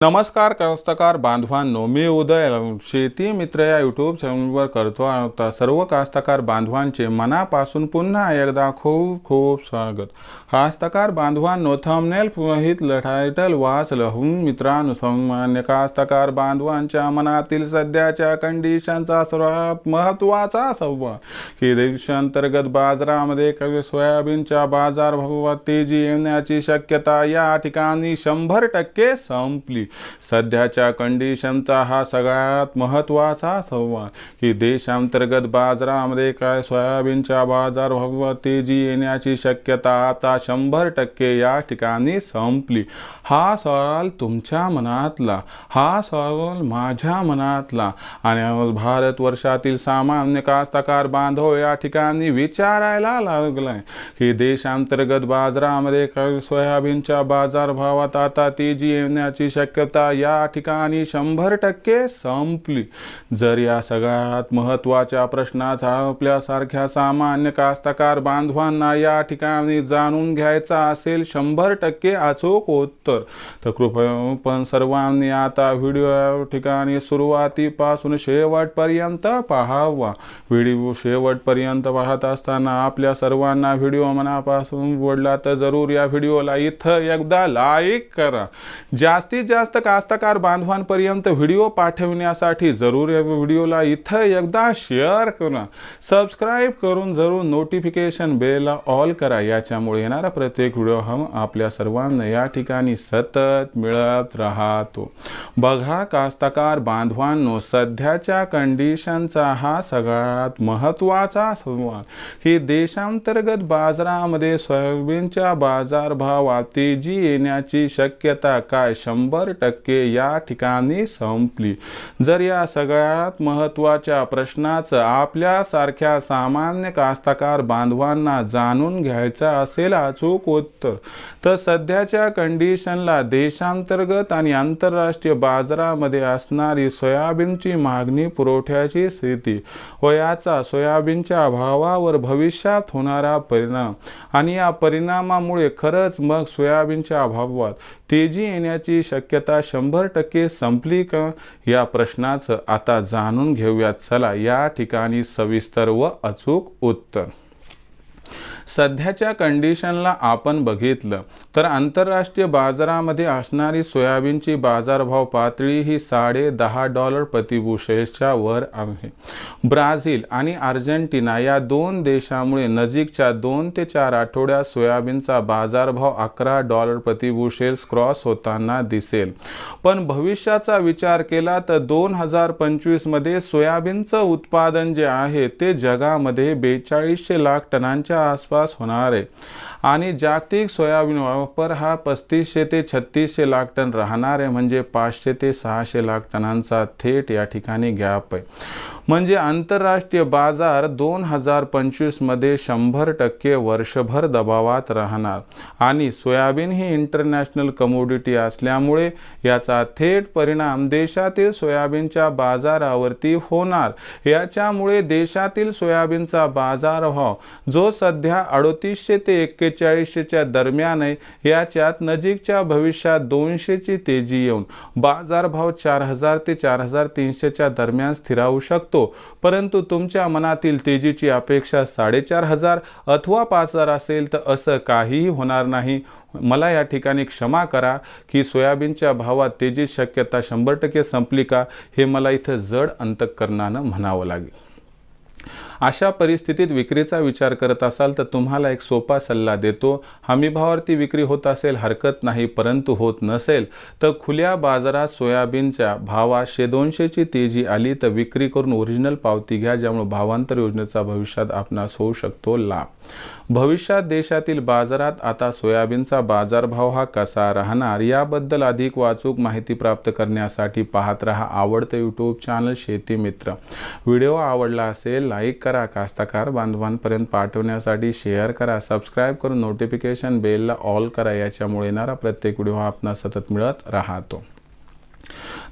नमस्कार कास्तकार बांधवांनो मी उदय शेती मित्र या यूट्यूब चॅनलवर करतो आता सर्व कास्तकार बांधवांचे मनापासून पुन्हा एकदा खूप खूप स्वागत. कास्तकार बांधवांनो थंबनेल पुरहित टायटल वाच लहून मित्रांनो सामान्य कास्तकार बांधवांच्या मनातील सध्याच्या कंडिशनचा सर्वात महत्त्वाचा संवाद. की देशांतर्गत बाजारामध्ये सोयाबीनच्या बाजारभावात तेजी येण्याची शक्यता या ठिकाणी शंभर टक्के संपली. सध्याच्या कंडिशनचा हा सगळ्यात महत्त्वाचा संवाद की देशांतर्गत बाजारामध्ये काय सोयाबीनच्या बाजारभावात तेजी येण्याची शक्यता आता शंभर टक्के या ठिकाणी संपली. हा सवाल तुमच्या मनातला हा सवाल माझ्या मनातला. आणि भारतवर्षातील सामान्य कास्तकार बांधव या ठिकाणी विचारायला लागलाय. की देशांतर्गत बाजारामध्ये काय सोयाबीनच्या बाजारभावात आता तेजी येण्याची शक्यता या ठिकाणी शंभर टक्के संपली. जर या सगळ्यात महत्त्वाच्या प्रश्नाचा आपल्यासारख्या सामान्य कास्तकार बांधवांना या ठिकाणी जाणून घ्यायचा असेल शंभर टक्के अचूक उत्तर. तर कृपया पण सर्वांनी आता व्हिडिओ ठिकाणी सुरुवातीपासून शेवटपर्यंत पाहावा. व्हिडिओ शेवटपर्यंत पाहत असताना आपल्या सर्वांना व्हिडिओ मनापासून वडला तर जरूर या व्हिडिओला इथं एकदा लाईक करा. जास्तीत जास्त कास्तकार बांधवांपर्यंत व्हिडिओ पाठविण्यासाठी जरूर या व्हिडिओला इथं एकदा शेअर करा. सबस्क्राईब करून जरूर नोटिफिकेशन बेलला ऑल करा. याच्यामुळे येणारा प्रत्येक व्हिडिओ हम आपल्या सर्वांना या ठिकाणी सतत मिळत राहतो. बघा कास्तकार बांधवांनो सध्याच्या कंडिशनचा हा सगळ्यात महत्त्वाचा संवाद ही देशांतर्गत बाजारामध्ये सोयाबीनच्या बाजारभावात तेजी येण्याची शक्यता काय? शंभर टक्के या ठिकाणी संपली. जर या सगळ्यात महत्त्वाच्या प्रश्नाचं आपल्यासारख्या सामान्य कास्तकार बांधवांना जाणून घ्यायचं असेल अचूक उत्तर तर सध्याच्या कंडिशनला देशांतर्गत आणि आंतरराष्ट्रीय बाजारामध्ये असणारी सोयाबीनची मागणी पुरवठ्याची स्थिती व याचा सोयाबीनच्या भावावर भविष्यात होणारा परिणाम आणि या परिणामामुळे खरंच मग सोयाबीनच्या अभावात तेजी येण्याची शक्यता शंभर टक्के संपली का या प्रश्नाचं आता जाणून घेऊयात. चला या ठिकाणी सविस्तर व अचूक उत्तर. सध्याच्या कंडिशनला आपण बघितलं. तर आंतरराष्ट्रीय बाजारामध्ये असणारी सोयाबीनची बाजारभाव पातळी ही साडे दहा डॉलर प्रतिबुशेलच्या वर आहे. ब्राझील आणि अर्जेंटिना या दोन देशामुळे नजीकच्या दोन ते चार आठवड्यात सोयाबीनचा बाजारभाव अकरा डॉलर प्रतिबुशेल्स क्रॉस होताना दिसेल. पण भविष्याचा विचार केला तर दोन हजार पंचवीसमध्ये सोयाबीनचं उत्पादन जे आहे ते जगामध्ये बेचाळीसशे लाख टनांच्या आसपास होणार आहे. आणि जागतिक सोयाबीन कॉपर हा पस्तीसशे ते छत्तीसशे लाख टन राहणार आहे म्हणजे पाचशे ते सहाशे लाख टनांचा थेट या ठिकाणी गॅप आहे. म्हणजे आंतरराष्ट्रीय बाजार दोन हजार पंचवीसमध्ये शंभर टक्के वर्षभर दबावात राहणार. आणि सोयाबीन ही इंटरनॅशनल कमोडिटी असल्यामुळे याचा थेट परिणाम देशातील सोयाबीनच्या बाजारावरती होणार. याच्यामुळे देशातील सोयाबीनचा बाजारभाव जो सध्या अडतीसशे ते एक्केचाळीसशेच्या दरम्यान आहे याच्यात नजीकच्या भविष्यात दोनशेची तेजी येऊन बाजारभाव चार हजार ते चार हजार तीनशेच्या दरम्यान स्थिरावू शकतो. परंतु तुमच्या मनातील तेजीची अपेक्षा साडेचार हजार अथवा पाच हजार असेल तर असं काहीही होणार नाही. मला या ठिकाणी क्षमा करा की सोयाबीनच्या भावात तेजी शक्यता शंभर टक्के संपली का हे मला इथं जड अंतकरणानं म्हणावं लागेल. अशा परिस्थितीत विक्रीचा विचार करत असाल तर तुम्हाला एक सोपा सल्ला देतो. हमीभावावरती विक्री होत असेल हरकत नाही परंतु होत नसेल तर खुल्या बाजारात सोयाबीनच्या भावाशे दोनशेची तेजी आली तर विक्री करून ओरिजिनल पावती घ्या ज्यामुळे भावांतर योजनेचा भविष्यात आपणास होऊ शकतो लाभ. भविष्यात देशातील बाजारात आता सोयाबीनचा बाजारभाव हा कसा राहणार याबद्दल अधिक वाचूक माहिती प्राप्त करण्यासाठी पाहत रहा आवडतं यूट्यूब चॅनल शेती मित्र. व्हिडिओ आवडला असेल लाईक करा कास्तकार बांधवांपर्यंत पाठवण्यासाठी शेअर करा सबस्क्राईब करून नोटिफिकेशन बेलला ऑल करा याच्यामुळे येणारा प्रत्येक व्हिडिओ आपणाला सतत मिळत राहतो.